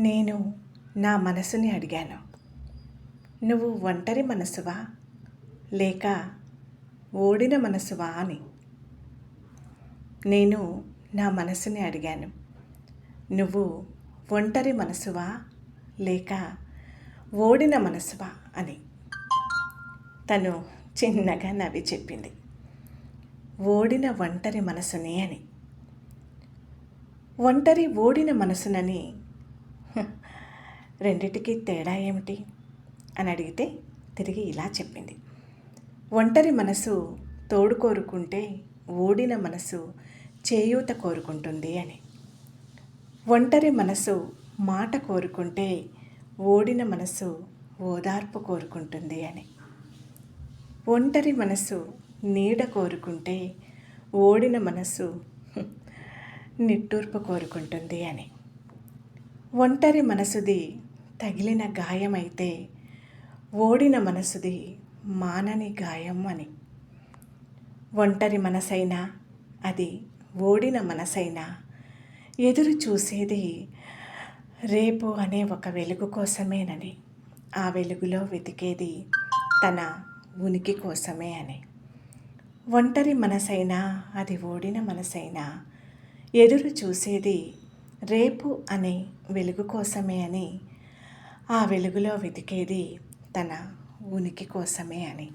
నేను నా మనసుని అడిగాను. నువ్వు ఒంటరి మనసువా? లేక ఓడిన మనసువా? అని. నేను నా మనసుని అడిగాను. నువ్వు ఒంటరి మనసువా? లేక ఓడిన మనసువా? అని. తను చిన్నగా నవ్వి చెప్పింది. ఓడిన ఒంటరి మనసునే అని. ఒంటరి ఓడిన మనసునని రెండిటికి తేడా ఏమిటి? అని అడిగితే తిరిగి ఇలా చెప్పింది. ఒంటరి మనసు తోడు కోరుకుంటే ఓడిన మనసు చేయూత కోరుకుంటుంది అని. ఒంటరి మనసు మాట కోరుకుంటే ఓడిన మనసు ఓదార్పు కోరుకుంటుంది అని. ఒంటరి మనసు నీడ కోరుకుంటే ఓడిన మనసు నిట్టూర్పు కోరుకుంటుంది అని. ఒంటరి మనసుది తగిలిన గాయమైతే ఓడిన మనసుది మానని గాయం అని. ఒంటరి మనసైనా అది ఓడిన మనసైనా ఎదురు చూసేది రేపు అనే ఒక వెలుగు కోసమేనని. ఆ వెలుగులో వెతికేది తన ఉనికి కోసమే అని. ఒంటరి మనసైనా అది ఓడిన మనసైనా ఎదురు చూసేది రేపు అనే వెలుగు కోసమే అని ఆ వెలుగులో వెతికేది తన ఉనికి కోసమే అని.